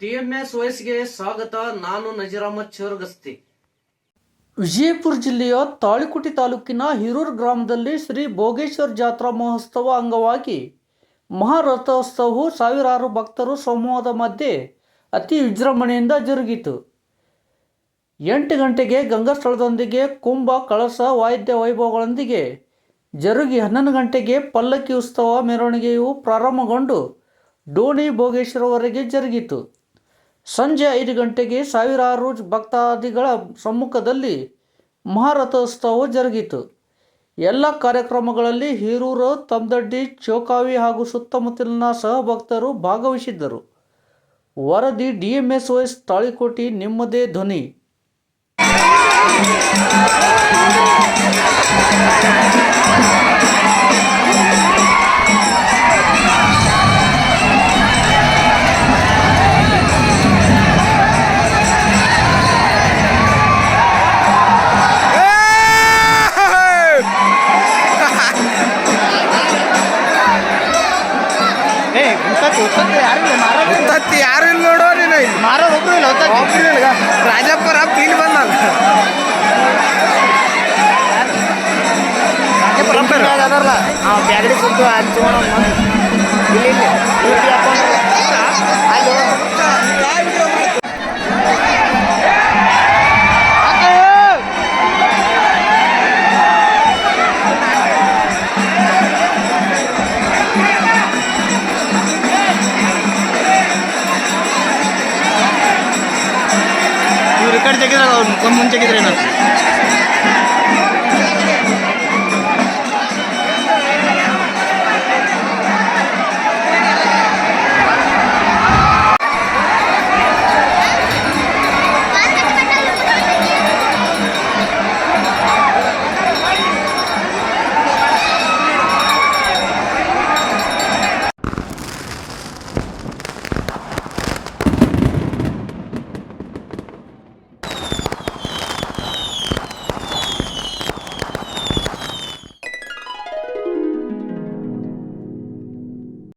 DMS ವಯಸ್ಸಿಗೆ ಸ್ವಾಗತ. ನಾನು ನಜೀರ್ ಅಹಮದ್ ಚೋರ್ಗಸ್ತಿ. ವಿಜಯಪುರ ಜಿಲ್ಲೆಯ ತಾಳಿಕುಟಿ ತಾಲೂಕಿನ ಹಿರೂರ್ ಗ್ರಾಮದಲ್ಲಿ ಶ್ರೀ ಭೋಗೇಶ್ವರ ಜಾತ್ರಾ ಮಹೋತ್ಸವ ಅಂಗವಾಗಿ ಮಹಾರಥೋತ್ಸವವು ಸಾವಿರಾರು ಭಕ್ತರು ಸಮೂಹದ ಮಧ್ಯೆ ಅತಿ ವಿಜೃಂಭಣೆಯಿಂದ ಜರುಗಿತು. ಎಂಟು ಗಂಟೆಗೆ ಗಂಗಾಸ್ಥಳದೊಂದಿಗೆ ಕುಂಭ, ಕಳಸ ವಾದ್ಯ ವೈಭವಗಳೊಂದಿಗೆ ಜರುಗಿ ಹನ್ನೊಂದು ಗಂಟೆಗೆ ಪಲ್ಲಕ್ಕಿ ಉತ್ಸವ ಮೆರವಣಿಗೆಯು ಪ್ರಾರಂಭಗೊಂಡು ಡೋಣಿ ಭೋಗೇಶ್ವರವರೆಗೆ ಜರುಗಿತು. ಸಂಜೆ ಐದು ಗಂಟೆಗೆ ಸಾವಿರಾರು ಭಕ್ತಾದಿಗಳ ಸಮ್ಮುಖದಲ್ಲಿ ಮಹಾರಥೋತ್ಸವ ಜರುಗಿತು. ಎಲ್ಲ ಕಾರ್ಯಕ್ರಮಗಳಲ್ಲಿ ಹೀರೂರು, ತಮ್ದಡ್ಡಿ, ಚೌಕಾವಿ ಹಾಗೂ ಸುತ್ತಮುತ್ತಲಿನ ಸಹಭಕ್ತರು ಭಾಗವಹಿಸಿದ್ದರು. ವರದಿ ಡಿಎಂಎಸ್ ವೈಸ್ ತಾಳಿಕೋಟಿ, ನಿಮ್ಮದೇ ಧ್ವನಿ. ಉತ್ತತ್ತಿ ಯಾರು ಇಲ್ಲ ಮಾರೋದು ತತ್ತಿ ಯಾರು ಇಲ್ಲ. ನೋಡೋ ನೀನು ಇಲ್ಲಿ ಮಾರೋದು ಒಬ್ರು ಇಲ್ಲ ಉತ್ತತ್ತಿ ಒಬ್ರು ಇಲ್ಲ ರಾಜಪ್ಪರ ಇಲ್ಲಿ ಬಂದಲ್ಲ ಅದಲ್ಲ ಆ ಬ್ಯಾಗಡಿ ಸುತ್ತು ಅಲ್ಲಿ ತಗೊಂಡು ಇಲ್ಲಿ ಇಲ್ಲಿ. इकडचे किती कमूनचे किती येणार?